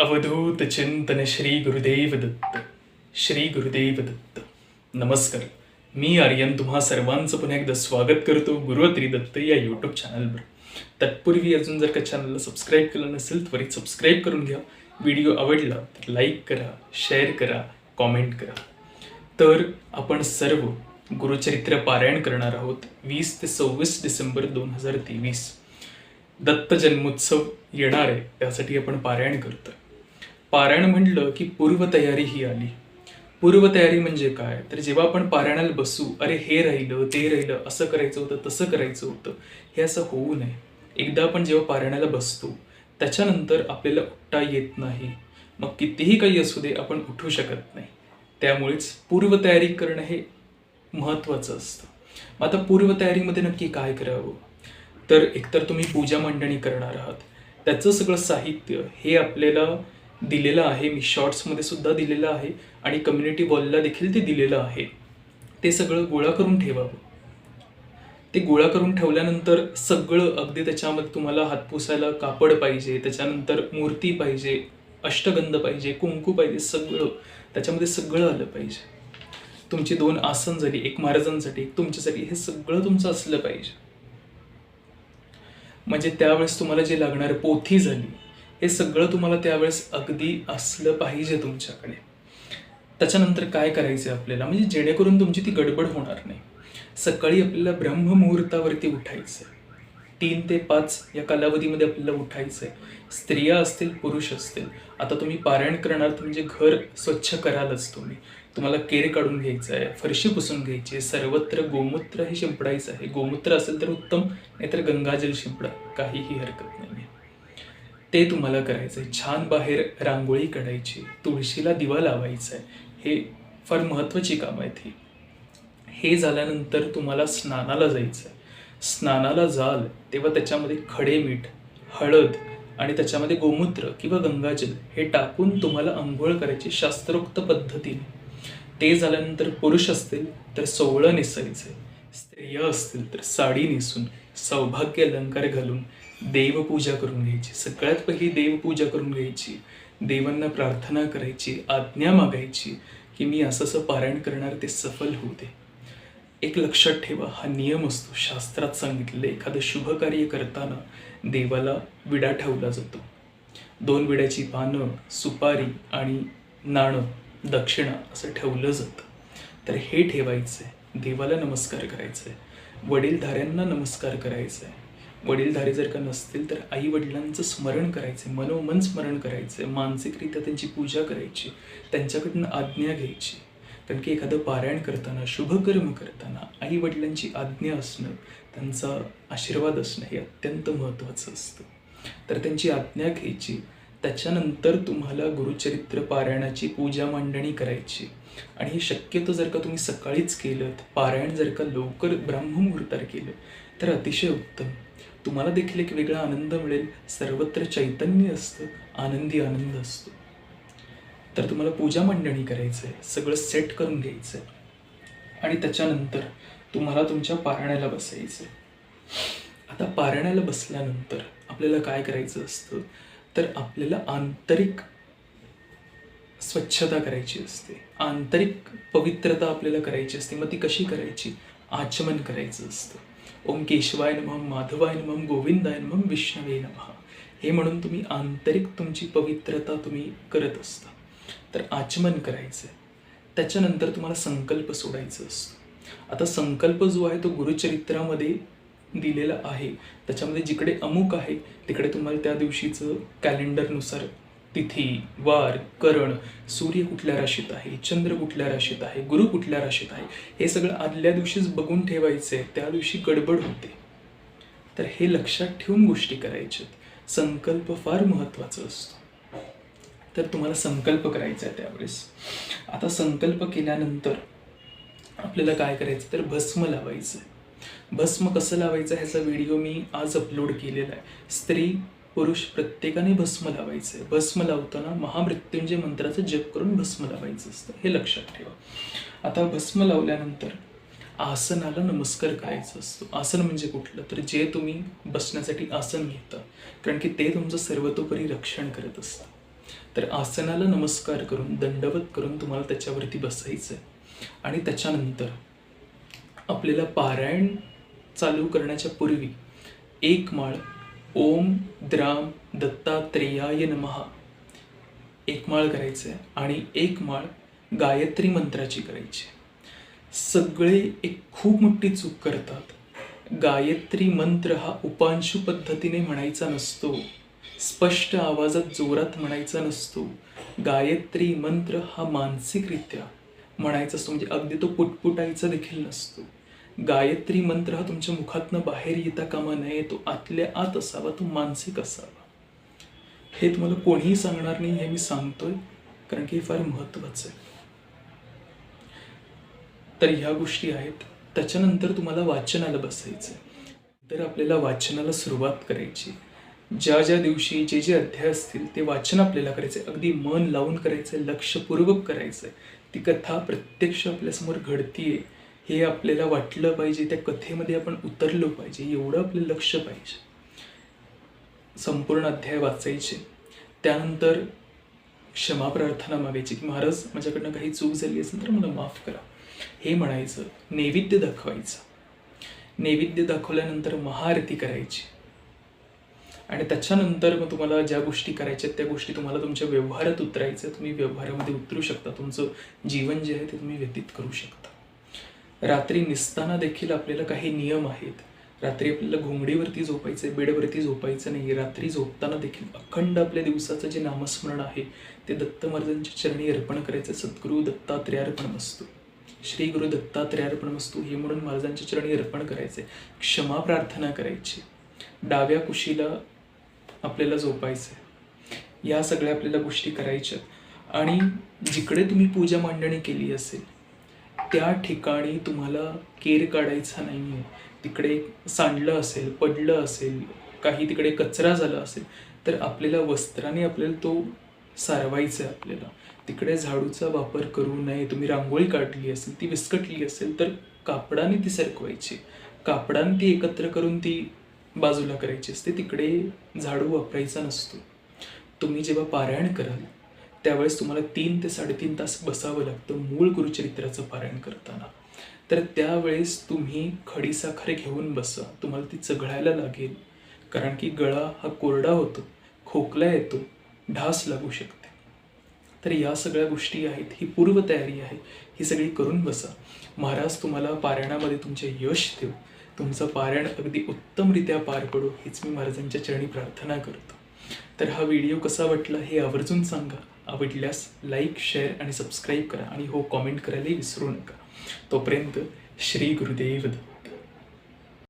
अवधूत चिंतन श्री गुरुदेव दत्त. श्री गुरुदेव दत्त. नमस्कार. मी आर्यन तुम्हा सर्वांचं पुन्हा एकदा स्वागत करतो गुरुत्री दत्त या यूट्यूब चॅनलवर तत्पूर्वी अजून जर का चॅनलला सबस्क्राईब केलं नसेल त्वरित सबस्क्राईब करून घ्या. व्हिडिओ आवडला तर लाईक करा शेअर करा कॉमेंट करा. तर आपण सर्व गुरुचरित्र पारायण करणार आहोत वीस ते सव्वीस डिसेंबर दोन हजार तेवीस. दत्त जन्मोत्सव येणार आहे त्यासाठी आपण पारायण करतोय. पारायण म्हणलं की पूर्वतयारी ही आली. पूर्वतयारी म्हणजे काय? तर जेव्हा आपण पारायणाला बसू अरे हे राहिलं ते राहिलं असं करायचं होतं तसं करायचं होतं हे असं होऊ नये. एकदा आपण जेव्हा पारायणाला बसतो त्याच्यानंतर आपल्याला उठता येत नाही. मग कितीही काही असू दे आपण उठू शकत नाही. त्यामुळेच पूर्वतयारी करणं हे महत्त्वाचं असतं. मग आता पूर्वतयारीमध्ये नक्की काय करावं? तर एकतर तुम्ही पूजा मांडणी करणार आहात. त्याचं सगळं साहित्य हे आपल्याला दिलेलं आहे मी शॉर्ट्समध्ये सुद्धा दिलेलं आहे आणि कम्युनिटी वॉलला देखील ते दिलेलं आहे. ते सगळं गोळा करून ठेवावं. ते गोळा करून ठेवल्यानंतर सगळं अगदी त्याच्यामध्ये तुम्हाला हात पुसायला कापड पाहिजे त्याच्यानंतर मूर्ती पाहिजे अष्टगंध पाहिजे कुंकू पाहिजे सगळं. त्याच्यामध्ये सगळं आलं पाहिजे. तुमची दोन आसन झाली एक महाराजांसाठी एक तुमच्यासाठी हे सगळं तुमचं असलं पाहिजे. म्हणजे त्यावेळेस तुम्हाला जे लागणार पोथी झाली हे सगळं तुम्हाला त्यावेळेस अगदी असलं पाहिजे तुमच्याकडे. त्याच्यानंतर काय करायचं आपल्याला? म्हणजे जेणेकरून तुमची ती गडबड होणार नाही. सकाळी आपल्याला ब्रह्ममुहूर्तावरती उठायचं तीन ते पाच या कालावधीमध्ये आपल्याला उठायचं आहे स्त्रिया असतील पुरुष असतील. आता तुम्ही पारायण करणार म्हणजे घर स्वच्छ करालच तुम्ही. तुम्हाला केर काढून घ्यायचं आहे फरशी पुसून घ्यायची आहे सर्वत्र गोमूत्र हे शिंपडायचं आहे. गोमूत्र असेल तर उत्तम नाहीतर गंगाजल शिंपडा. काहीही हरकत नाही ते तुम्हाला करायचं आहे छान बाहेर रांगोळी काढायची तुळशीला दिवा लावायचा आहे हे फार महत्त्वाची कामं आहेत ही. हे झाल्यानंतर तुम्हाला स्नानाला जायचं आहे स्नानाला जाल तेव्हा त्याच्यामध्ये खडे मीठ हळद आणि त्याच्यामध्ये गोमूत्र किंवा गंगाजल हे टाकून तुम्हाला आंघोळ करायची शास्त्रोक्त पद्धतीने. ते झाल्यानंतर पुरुष असतील तर सोवळं नेसायचं स्त्रिया असतील तर साडी नेसून सौभाग्य अलंकार घालून देवपूजा करून घ्यायची. सगळ्यात पहिली देवपूजा करून घ्यायची. देवांना प्रार्थना करायची आज्ञा मागायची की मी असं असं पारायण करणार ते सफल होऊ दे. एक लक्षात ठेवा हा नियम असतो. शास्त्रात सांगितलेलं एखादं शुभ कार्य करताना देवाला विडा ठेवला जातो. दोन विड्याची पानं सुपारी आणि नाणं दक्षिणा असं ठेवलं जातं. तर हे ठेवायचं आहे देवाला नमस्कार करायचं आहे वडीलधाऱ्यांना नमस्कार करायचा आहे वडीलधारे जर का नसतील तर आई वडिलांचं स्मरण करायचं मनोमन स्मरण करायचं मानसिकरित्या त्यांची पूजा करायची त्यांच्याकडनं आज्ञा घ्यायची. कारण की एखादं पारायण करताना शुभकर्म करताना आई वडिलांची आज्ञा असणं त्यांचा आशीर्वाद असणं हे अत्यंत महत्त्वाचं असतं. तर त्यांची आज्ञा घ्यायची. त्याच्यानंतर तुम्हाला गुरुचरित्र पारायणाची पूजा मांडणी करायची. आणि हे शक्यतो जर का तुम्ही सकाळीच केलं पारायण जर का लवकर ब्राह्ममुहूर्तावर केलं तर अतिशय उत्तम. तुम्हाला देखील एक वेगळा आनंद मिळेल. सर्वत्र चैतन्य असतं. आनंदी आनंद असतो. तर तुम्हाला पूजा मांडणी करायचं आहे सगळं सेट करून घ्यायचं आहे आणि त्याच्यानंतर तुम्हाला तुमच्या पारण्याला बसायचं आहे आता पारण्याला बसल्यानंतर आपल्याला काय करायचं असतं? तर आपल्याला आंतरिक स्वच्छता करायची असते. आंतरिक पवित्रता आपल्याला करायची असते. मग ती कशी करायची? आचमन करायचं असतं. ओम केशवाय नम माधवाय नम गोविंदाय नम विष्णवे नमः. हे म्हणून तुम्ही आंतरिक तुमची पवित्रता तुम्ही करत असता. तर आचमन करायचं त्याच्यानंतर तुम्हाला संकल्प सोडायचं असतं. आता संकल्प जो आहे तो गुरुचरित्रामध्ये दिलेला आहे. त्याच्यामध्ये जिकडे अमुक आहे तिकडे तुम्हाला त्या दिवशीचं कॅलेंडरनुसार तिथी वार करण सूर्य कुठल्या राशीत आहे चंद्र कुठल्या राशीत आहे गुरु कुठल्या राशीत आहे हे सगळं आदल्या दिवशीच बघून ठेवायचं आहे त्या दिवशी गडबड होते. तर हे लक्षात ठेवून गोष्टी करायच्यात. संकल्प फार महत्त्वाचा असतो. तर तुम्हाला संकल्प करायचा आहे त्यावेळेस. आता संकल्प केल्यानंतर आपल्याला काय करायचं? तर भस्म लावायचं. आहे भस्म कसं लावायचं? ह्याचा व्हिडिओ मी आज अपलोड केलेला आहे. स्त्री पुरुष प्रत्येकाने भस्म लावायचं. आहे भस्म लावताना महामृत्युंजय मंत्राचं जप करून भस्म लावायचं असतं. हे लक्षात ठेवा. आता भस्म लावल्यानंतर आसनाला नमस्कार करायचा असतो. आसन म्हणजे कुठलं? तर जे तुम्ही बसण्यासाठी आसन घेता कारण की ते तुमचं सर्वतोपरी रक्षण करत असतं. तर आसनाला नमस्कार करून दंडवत करून तुम्हाला त्याच्यावरती बसायचं आहे आणि त्याच्यानंतर आपल्याला पारायण चालू करण्याच्या पूर्वी एक माळ ओम द्राम दत्तात्रेयाय नमहा एक माळ करायचं आहे आणि एक माळ गायत्री मंत्राची करायची. सगळे एक खूप मोठी चूक करतात. गायत्री मंत्र हा उपांशु पद्धतीने म्हणायचा नसतो. स्पष्ट आवाजात जोरात म्हणायचा नसतो. गायत्री मंत्र हा मानसिकरित्या म्हणायचा असतो. म्हणजे अगदी तो पुटपुटायचा देखील नसतो. गायत्री मंत्र हा तुमच्या मुखातनं बाहेर येता कामा नये तो आतल्या आत असावा तो मानसिक असावा. हे तुम्हाला कोणीही सांगणार नाही हे मी सांगतोय कारण की हे फार महत्वाचं आहे. तर ह्या गोष्टी आहेत. त्याच्यानंतर तुम्हाला वाचनाला बसायचं तर आपल्याला वाचनाला सुरुवात करायची. ज्या ज्या दिवशी जे जे अध्याय असतील ते वाचन आपल्याला करायचे अगदी मन लावून करायचं लक्षपूर्वक करायचं ती कथा प्रत्यक्ष आपल्यासमोर घडतीये. हे आपल्याला वाटलं पाहिजे त्या कथेमध्ये आपण उतरलो पाहिजे एवढं आपलं लक्ष पाहिजे. संपूर्ण अध्याय वाचायचे. त्यानंतर क्षमा प्रार्थना मागायची. की महाराज माझ्याकडनं काही चूक झाली असेल तर मला माफ करा. हे म्हणायचं नैवेद्य दाखवायचं. नैवेद्य दाखवल्यानंतर महाआरती करायची. आणि त्याच्यानंतर मग तुम्हाला ज्या गोष्टी करायच्या त्या गोष्टी तुम्हाला तुमच्या व्यवहारात उतरायचं तुम्ही व्यवहारामध्ये उतरू शकता. तुमचं जीवन जे आहे ते तुम्ही व्यतीत करू शकता. रात्री निसताना देखील आपल्याला काही नियम आहेत. रात्री आपल्याला घोंगडीवरती झोपायचं आहे बेडवरती झोपायचं नाही. रात्री झोपताना देखील अखंड आपल्या दिवसाचं जे नामस्मरण आहे ते दत्त महाराजांच्या चरणी अर्पण करायचं. सद्गुरू दत्तात्रेयार्पण असतो श्री गुरु दत्तात्रेयार्पण असतो हे म्हणून महाराजांच्या चरणी अर्पण करायचे क्षमा प्रार्थना करायची. डाव्या कुशीला आपल्याला झोपायचं या सगळ्या आपल्याला गोष्टी करायच्या आणि जिकडे तुम्ही पूजा मांडणी केली असेल त्या ठिकाणी तुम्हाला केर काढायचा नाही आहे तिकडे सांडलं असेल पडलं असेल काही तिकडे कचरा झाला असेल तर आपल्याला वस्त्राने आपल्याला तो सारवायचा आहे आपल्याला. तिकडे झाडूचा वापर करू नये. तुम्ही रांगोळी काढली असेल ती विस्कटली असेल तर कापडाने ती सरकवायची. कापडाने ती एकत्र करून ती बाजूला करायची असते. तिकडे झाडू वापरायचा नसतो. तुम्ही जेव्हा पारायण कराल त्यावेळेस तुम्हाला तीन ते साडेतीन तास बसावं लागतं मूळ गुरुचरित्राचं पारायण करताना. तर त्यावेळेस तुम्ही खडीसाखर घेऊन बसा. तुम्हाला ती चघळायला लागेल. कारण की गळा हा कोरडा होतो. खोकला येतो. ढास लागू शकते. तर या सगळ्या गोष्टी आहेत. ही पूर्वतयारी आहे. ही सगळी करून बसा. महाराज तुम्हाला पारायणामध्ये तुमचे यश देऊ. तुमचं पारायण अगदी उत्तमरित्या पार पडू हीच मी महाराजांच्या चरणी प्रार्थना करतो. तर हा व्हिडिओ कसा वाटला हे आवर्जून सांगा. आवडल्यास लाईक शेअर आणि सबस्क्राईब करा आणि हो कॉमेंट करायलाही विसरू नका. तोपर्यंत श्री गुरुदेव